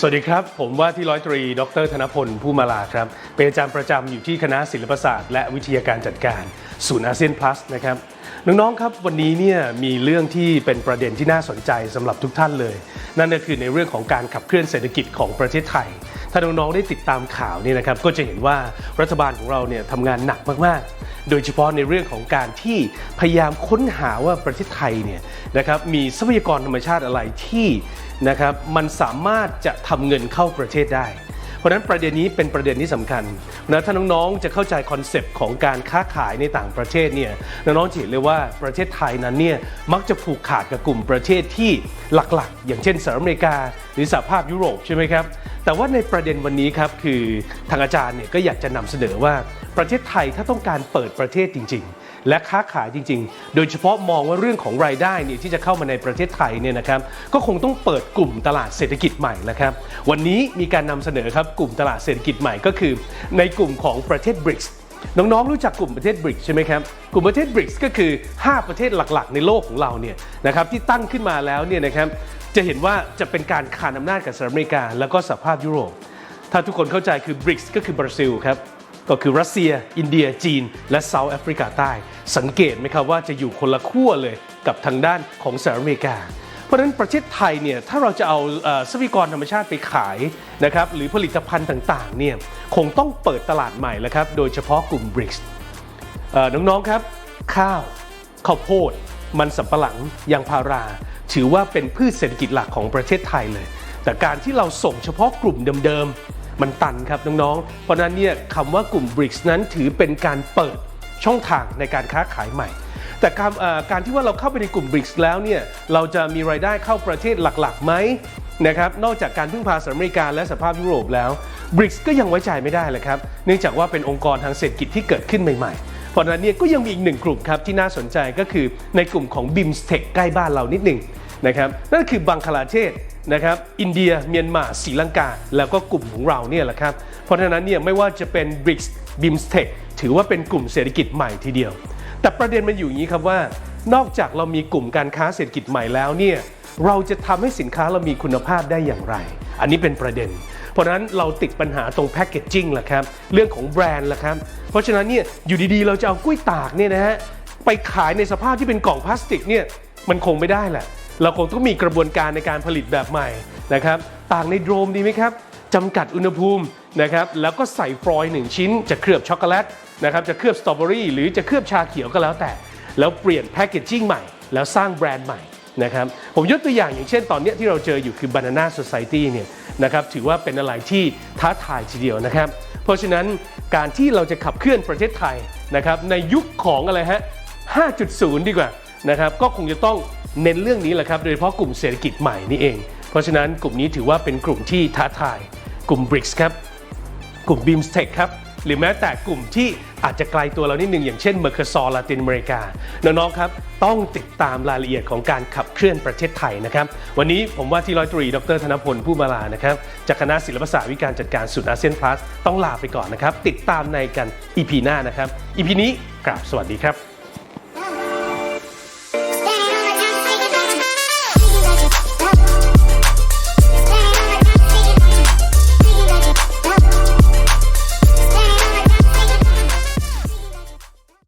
สวัสดีครับ ผมว่าที่ร้อยตรีดรธนพลผู้มาลาครับ เป็นอาจารย์ประจำอยู่ที่คณะศิลปศาสตร์ และวิทยาการจัดการ ศูนย์อาเซียนพลัสนะครับน้องๆครับวันนี้เนี่ยมีเรื่องที่เป็นประเด็นที่น่าสนใจสำหรับทุกท่านเลย นั่นก็คือในเรื่องของการขับเคลื่อนเศรษฐกิจของประเทศไทย ถ้าน้องๆได้ติดตามข่าวเนี่ยนะครับก็จะเห็นว่ารัฐบาลของเราเนี่ยทำงานหนักมากๆ โดยเฉพาะในเรื่องของการที่พยายามค้นหาว่าประเทศไทยเนี่ยนะครับมีทรัพยากรธรรมชาติอะไรที่นะครับมันสามารถจะทำเงินเข้าประเทศได้ เพราะนั้นประเด็นนี้เป็นประเด็นที่สำคัญนะถ้าน้องๆจะเข้าใจคอนเซปต์ของการค้าขายในต่างประเทศเนี่ยน้องๆจะเห็นเลยว่าประเทศไทยนั้นเนี่ยมักจะผูกขาดกับกลุ่มประเทศที่หลักๆ อย่างเช่นสหรัฐอเมริกา หรือสหภาพยุโรปใช่ไหมครับ แต่ว่าในประเด็นวันนี้ครับคือทางอาจารย์เนี่ยก็อยากจะนำเสนอว่าประเทศไทยถ้าต้องการเปิดประเทศจริง ๆ และค้าขายจริง ๆ โดยเฉพาะมองว่าเรื่องของรายได้เนี่ยที่จะเข้ามาในประเทศไทยเนี่ยนะครับก็คงต้องเปิดกลุ่มตลาดเศรษฐกิจใหม่แล้วครับวันนี้มีการนำเสนอครับกลุ่มตลาดเศรษฐกิจใหม่ก็คือ ในกลุ่มของประเทศบริกส์น้องๆ รู้จักกลุ่มประเทศบริกใช่ไหมครับ กลุ่มประเทศบริกส์ก็คือ 5 ประเทศหลักๆ ในโลกของเราเนี่ยนะครับที่ตั้งขึ้นมาแล้วเนี่ยนะครับ จะเห็นว่าจะเป็นการขานอำนาจกับสหรัฐอเมริกา แล้วก็สหภาพยุโรป ถ้าทุกคนเข้าใจคือบริกส์ก็คือบราซิลครับก็คือรัสเซีย อินเดีย จีน และเซาท์แอฟริกาใต้ สังเกตไหมครับว่าจะอยู่คนละขั้วเลยกับทางด้านของสหรัฐอเมริกา เพราะฉะนั้นประเทศไทยเนี่ยถ้าเราจะเอาทรัพยากรธรรมชาติไปขายนะครับหรือผลิตภัณฑ์ต่างๆเนี่ยคงต้องเปิดตลาดใหม่แล้วครับโดยเฉพาะกลุ่มบริกส์น้องๆครับ ข้าวข้าวโพด มันสำปะหลังยางพารา ถือว่าเป็นพืชเศรษฐกิจหลักของประเทศไทยเลย แต่การที่เราส่งเฉพาะกลุ่มเดิมๆ มันตันครับน้องๆ เพราะนั้นเนี่ยคำว่ากลุ่ม BRICS นั้นถือเป็นการเปิดช่องทางในการค้าขายใหม่ แต่การการที่ว่าเราเข้าไปในกลุ่ม BRICS แล้วเนี่ยเราจะมีรายได้เข้าประเทศหลักๆไหมนะครับนอกจากการพึ่งพาสหรัฐอเมริกาและสหภาพยุโรปแล้ว BRICS ก็ยังไว้ใจไม่ได้เลยครับเนื่องจากว่าเป็นองค์กรทางเศรษฐกิจที่เกิดขึ้นใหม่ๆ เพราะฉะนั้นเนี่ยก็ยังมีอีกหนึ่งกลุ่มครับที่น่าสนใจก็คือในกลุ่มของ BIMSTEC ใกล้บ้านเรานิดหนึ่ง นะครับนั่นคือบังคลาเทศนะครับอินเดียเมียนมาศรีลังกา แล้วก็กลุ่มของเราเนี่ยแหละครับเพราะฉะนั้นเนี่ยไม่ว่าจะเป็น BRICS BIMSTEC ถือว่าเป็นกลุ่มเศรษฐกิจใหม่ทีเดียว แต่ประเด็นมันอยู่อย่างนี้ครับว่านอกจากเรามีกลุ่มการค้าเศรษฐกิจใหม่แล้วเนี่ยเราจะทำให้สินค้าเรามีคุณภาพได้อย่างไร อันนี้เป็นประเด็น เพราะฉะนั้นเราติดปัญหาตรงแพคเกจจิ้งแหละครับเรื่องของแบรนด์แหละครับเพราะฉะนั้นเนี่ยอยู่ดีๆ เราจะเอากล้วยตากเนี่ยนะฮะไปขายในสภาพที่เป็นกล่องพลาสติกเนี่ยมันคงไม่ได้แหละ เราคงต้องมีกระบวนการในการผลิตแบบใหม่นะครับต่ากในโดรมดีไหมครับจำกัดอุณหภูมินะครับแล้วก็ใส่ฟลอยล์หนึ่งชิ้น จะเคลือบช็อกโกแลตนะครับจะเคลือบสตรอเบอรี่หรือจะเคลือบชาเขียวก็แล้วแต่ แล้วเปลี่ยนแพคเกจจิ้งใหม่ แล้วสร้างแบรนด์ใหม่นะครับผมยกตัวอย่างอย่างเช่นตอนนี้ที่เราเจออยู่คือ Banana Society เนี่ยนะครับถือว่าเป็นอะไรที่ท้าทายทีเดียวนะครับ เพราะฉะนั้นการที่เราจะขับเคลื่อนประเทศไทยนะครับในยุคของอะไรฮะ 5.0 ดีกว่านะครับก็คงจะต้อง เน้นเรื่องนี้แหละครับ โดยเฉพาะกลุ่มเศรษฐกิจใหม่นี่เอง เพราะฉะนั้นกลุ่มนี้ถือว่าเป็นกลุ่มที่ท้าทาย กลุ่ม BRICS ครับ กลุ่ม BIMSTEC ครับ หรือแม้แต่กลุ่มที่อาจจะไกลตัวเรานิดหนึ่งอย่างเช่นเมอร์คซอลาตินอเมริกา น้องๆครับ ต้องติดตามรายละเอียดของการขับเคลื่อนประเทศไทยนะครับ วันนี้ผมว่าที่ร้อยตรี ดรธนพลผู้มาลานะครับจากคณะศิลปศาสตร์วิการจัดการศูนย์อาเซียนพลัสต้องลาไปก่อนนะครับ ติดตามในกัน EP หน้านะครับ EP นี้กราบสวัสดีครับ